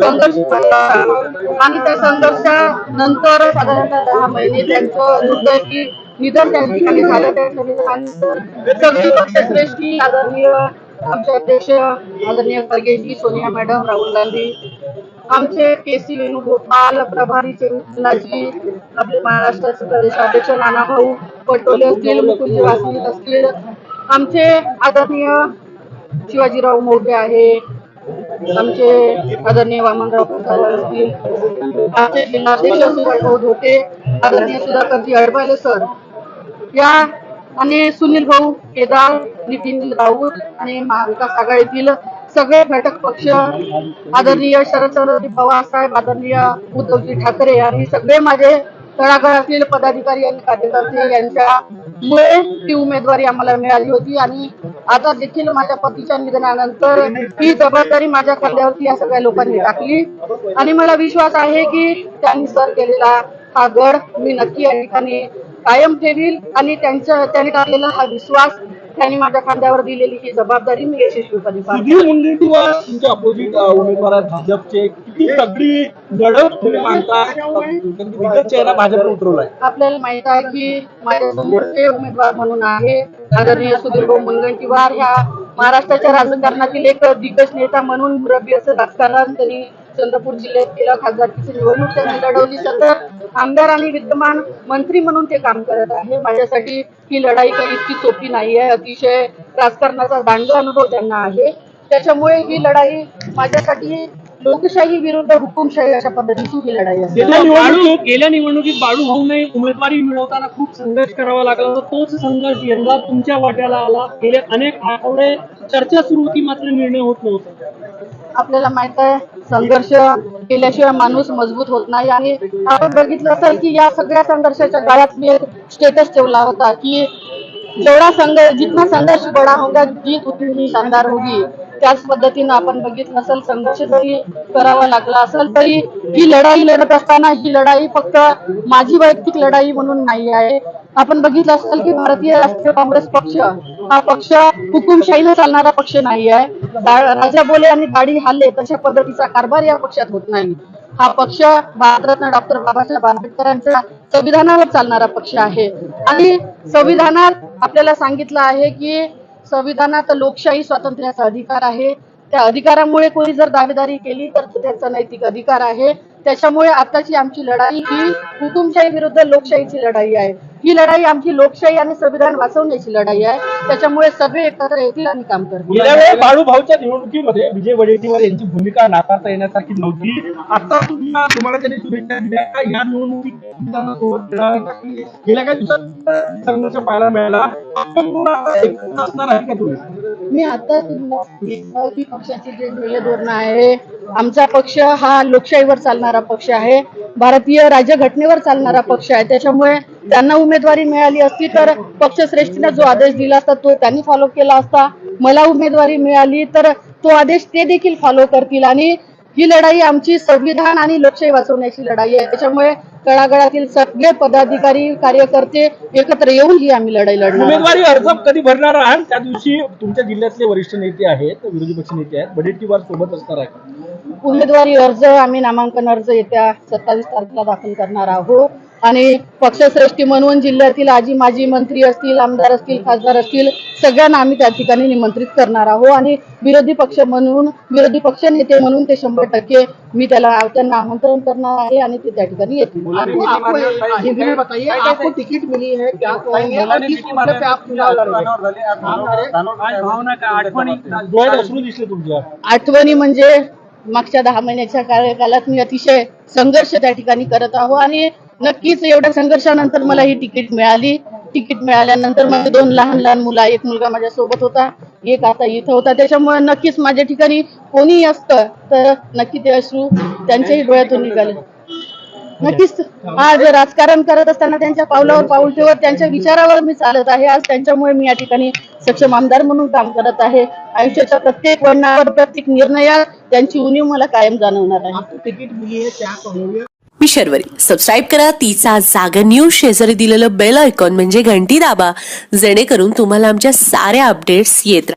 संघर्ष झाला. आणि त्या संघर्षानंतर साधारणतः दहा महिने त्यांचं दुर्दैवी निधन त्या ठिकाणी झालं त्या निधनानंतर सगळी पक्षश्रेष्ठी आदरणीय आमचे अध्यक्ष आदरणीय खरगेजी सोनिया मॅडम राहुल गांधी आमचे के सी वेणुगोपाल प्रभारी चंद्रजी आपले महाराष्ट्राचे प्रदेशाध्यक्ष नानाभाऊ पटोले असतील मुकुंदजी वासनिक असतील आमचे आदरणीय शिवाजीराव मोठे आहे आमचे आदरणीय वामनराव पठार असतील आमचे जिल्हाध्यक्ष सुभाषभाऊ धोटे आदरणीय सुधाकरजी अडबाले सर या आणि सुनील भाऊ केदार नितीन राऊत आणि महाविकास आघाडीतील सगळे घटक पक्ष आदरणीय शरदचंद्रजी पवार साहेब आदरणीय उद्धवजी ठाकरे आणि सगळे माझे तळागाळातील पदाधिकारी आणि कार्यकर्ते यांच्यामुळे ती उमेदवारी आम्हाला मिळाली होती. आणि आता देखील माझ्या पतीच्या निधनानंतर ही जबाबदारी माझ्या खांद्यावरती या सगळ्या लोकांनी टाकली. आणि मला विश्वास आहे की त्यांनी सर केलेला हा गड मी नक्की या ठिकाणी कायम ठेवील आणि त्यांच्या त्यांनी टाकलेला हा विश्वास त्यांनी माझ्या खांद्यावर दिलेली ही जबाबदारी मी यशस्वीपणे पार सुधीर मुनगंटीवार तुमचे अपोजिट उमेदवार आहेत भाजपचे. किती तगडी लढत तुम्ही मानता चेहरा भाजपने उतरवलाय. आपल्याला माहीत आहे की माझ्या समोरचे उमेदवार म्हणून आहे आदरणीय सुधीरभाऊ मुनगंटीवार. ह्या महाराष्ट्राच्या राजकारणातील एक दिग्गज नेता म्हणून मुरब्बी असं राजकारण त्यांनी चंद्रपूर जिल्ह्यात खासदारकीची निवडणूक त्यांनी लढवली. सतत आमदार आणि विद्यमान मंत्री म्हणून ते काम करत आहे. माझ्यासाठी ही लढाई काही इतकी सोपी नाही आहे. अतिशय राजकारणाचा दांड अनुभव त्यांना आहे. त्याच्यामुळे ही लढाई माझ्यासाठी लोकशाही विरुद्ध हुकुमशाही अशा पद्धतीची ही लढाई आहे. गेल्या निवडणुकीत गेल्या निवडणुकीत बाळू उमेदवारी मिळवताना खूप संघर्ष करावा लागला होता. तोच संघर्ष यंदा तुमच्या वाट्याला आला. गेले अनेक आठवडे चर्चा सुरू होती मात्र निर्णय होत नव्हता. आपल्याला माहीत आहे संघर्ष केल्याशिवाय माणूस मजबूत होत नाही आणि आपण बघितलं असेल की या सगळ्या संघर्षाच्या काळात मी एक स्टेटस ठेवला होता की जेवढा संघर्ष जितना संघर्ष बडा होगा जीत उतनी ही शानदार होगी. त्याच पद्धतीनं आपण बघितलं असेल संघर्ष जरी करावा लागला असेल तरी ही लढाई लढत असताना ही लढाई फक्त माझी वैयक्तिक लढाई म्हणून नाही आहे. आपण बघितलं असेल की भारतीय राष्ट्रीय काँग्रेस पक्ष हा पक्ष हुकुमशाहीनं चालणारा पक्ष नाही आहे राजा बोले आणि दाढी हल्ले तशा पद्धतीचा कारभार या पक्षात होत नाही. हा पक्ष भारतरत्न डॉक्टर बाबासाहेब आंबेडकरांच्या संविधानावर चालणारा पक्ष आहे. आणि संविधानात आपल्याला सांगितलं आहे की संविधानात लोकशाही स्वातंत्र्याचा अधिकार आहे. त्या अधिकारामुळे कोणी जर दावेदारी केली तर त्याचा नैतिक अधिकार आहे. त्याच्यामुळे आताची आमची लढाई ही हुकुमशाही विरुद्ध लोकशाहीची लढाई आहे. ही लढाई आमची लोकशाही आणि संविधान वाचवण्याची लढाई आहे. त्याच्यामुळे सगळे एकत्र येतील आणि काम करतील. बाळू भाऊच्या निवडणुकीमध्ये विजय वडेट्टीवार यांची भूमिका नाकारता येण्यासारखी नव्हती. आता तुम्हाला तुम्हाला त्यांनी शुभेच्छा दिल्या. का या निवडणुकीत? गेल्या काही दिवसात संघर्ष पाहायला मिळाला. मी आता पक्षाचे जे ध्येय धोरण आहे आमचा पक्ष हा लोकशाहीवर चालणारा पक्ष आहे. भारतीय राज्यघटनेवर चालणारा पक्ष आहे. त्याच्यामुळे त्यांना उमेदवारी मिळाली असती तर पक्षश्रेष्ठीने जो आदेश दिला असता तो त्यांनी फॉलो केला असता. मला उमेदवारी मिळाली तर तो आदेश ते देखील फॉलो करतील. आणि ही लढाई आमची संविधान आणि लोकशाही वाचवण्याची लढाई आहे. त्याच्यामुळे तळागाळातील सगळे पदाधिकारी कार्यकर्ते एकत्र येऊन ही आम्ही लढाई लढणार. उमेदवारी अर्ज कधी भरणार आहात? त्या दिवशी तुमच्या जिल्ह्यातले वरिष्ठ नेते आहेत विरोधी पक्ष नेते आहेत. वडेट्टीवार सोबत असणार आहे उमेदवारी अर्ज आम्ही नामांकन अर्ज येत्या सत्तावीस तारखेला दाखल करणार आहोत. आणि पक्षश्रेष्ठी म्हणून जिल्ह्यातील आजी माजी मंत्री असतील आमदार असतील खासदार असतील सगळ्यांना आम्ही त्या ठिकाणी निमंत्रित करणार आहोत. आणि विरोधी पक्ष म्हणून विरोधी पक्ष नेते म्हणून ते शंभर टक्के मी त्याला त्यांना आमंत्रण करणार आहे आणि ते त्या ठिकाणी येतील. हिंदी में बताइए आपको टिकट मिली है क्या? कहेंगे और किस मुद्दे पे आप हैं आठवणी म्हणजे मागच्या दहा महिन्याच्या कार्यकालात मी अतिशय संघर्ष त्या ठिकाणी करत आहो आणि नक्कीच एवढ्या संघर्षानंतर मला ही तिकीट मिळाली. तिकीट मिळाल्यानंतर माझे दोन लहान लहान मुलं एक मुलगा माझ्या सोबत होता एक आता इथं होता. त्याच्यामुळे नक्कीच माझ्या ठिकाणी कोणीही असतं तर नक्की ते अश्रू त्यांच्याही डोळ्यातून निघाले. नक्कीच. आज राजकारण करत असताना त्यांच्या पावलावर पाऊल ठेवत त्यांच्या विचारावर मी चालत आहे. आज त्यांच्यामुळे मी या ठिकाणी सक्षम आमदार म्हणून काम करत आहे. आयुष्याच्या प्रत्येक वर्णावर प्रत्येक निर्णयात त्यांची उणीव मला कायम जाणवणार आहे. आपको टिकट मिली है क्या कहोगे मी शर्वरी. सबस्क्राईब करा. तिचा जागर न्यूज शेजारी दिलेलं बेल आयकॉन म्हणजे घंटी दाबा. जेणेकरून तुम्हाला आमच्या साऱ्या अपडेट्स येत